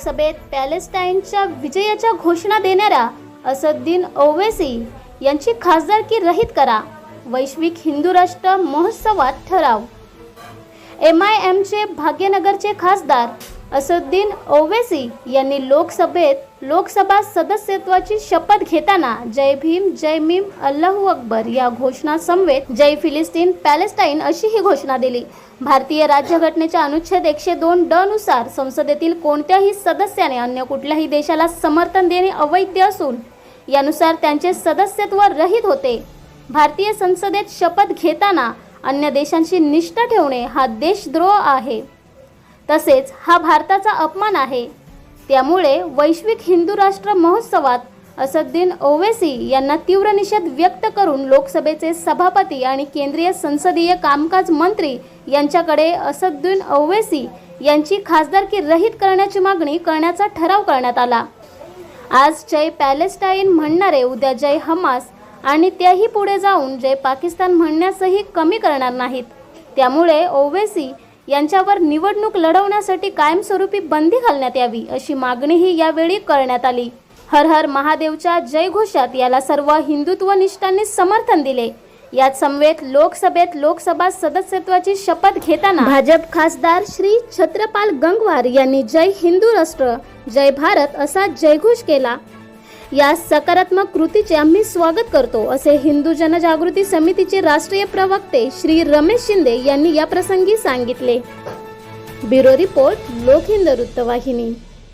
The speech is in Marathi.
लोकसभेत पॅलेस्टाईनच्या विजयाच्या घोषणा देणाऱ्या असद्दीन ओवेसी यांची खासदारकी रहित करा. वैश्विक हिंदू राष्ट्र महोत्सवात ठराव. एम आय एमचे भाग्यनगरचे खासदार असुद्दीन ओवेसी यांनी लोकसभेत लोकसभा सदस्यत्वाची शपथ घेताना जय भीम जय मीम अल्लाहू अकबर या घोषणा समवेत जय फिलिस्तीन पॅलेस्टाईन अशी ही घोषणा दिली. भारतीय राज्यघटनेच्या अनुच्छेद एकशे दोन ड नुसार संसदेतील कोणत्याही सदस्याने अन्य कुठल्याही देशाला समर्थन देणे अवैध असून यानुसार त्यांचे सदस्यत्व रहित होते. भारतीय संसदेत शपथ घेताना अन्य देशांशी निष्ठा ठेवणे हा देशद्रोह आहे. तसेच हा भारताचा अपमान आहे. त्यामुळे वैश्विक हिंदू राष्ट्र महोत्सवात असद्दीन ओवेसी यांना तीव्र निषेध व्यक्त करून लोकसभेचे सभापती आणि केंद्रीय संसदीय कामकाज मंत्री यांच्याकडे असद्दीन ओवेसी यांची खासदारकी रहित करण्याची मागणी करण्याचा ठराव करण्यात आला. आज जय पॅलेस्टाईन म्हणणारे उद्या जय हमास आणि त्याही पुढे जाऊन जय पाकिस्तान म्हणण्यासही कमी करणार नाहीत. त्यामुळे ओवेसी यांच्यावर निवडणूक लढवण्यासाठी कायमस्वरूपी बंदी घालण्यात यावी अशी मागणीही यावेळी करण्यात आली. हर हर महादेवच्या जयघोषात याला सर्व हिंदुत्वनिष्ठांनी समर्थन दिले. यात समवेत लोकसभेत लोकसभा सदस्यत्वाची शपथ घेताना भाजप खासदार श्री छत्रपाल गंगवार यांनी जय हिंदू राष्ट्र जय भारत असा जयघोष केला. या सकारात्मक कृतीचे आम्ही स्वागत करतो असे हिंदू जनजागृती समितीचे राष्ट्रीय प्रवक्ते श्री रमेश शिंदे यांनी या प्रसंगी सांगितले. ब्युरो रिपोर्ट लोकहिंद वृत्तवाहिनी.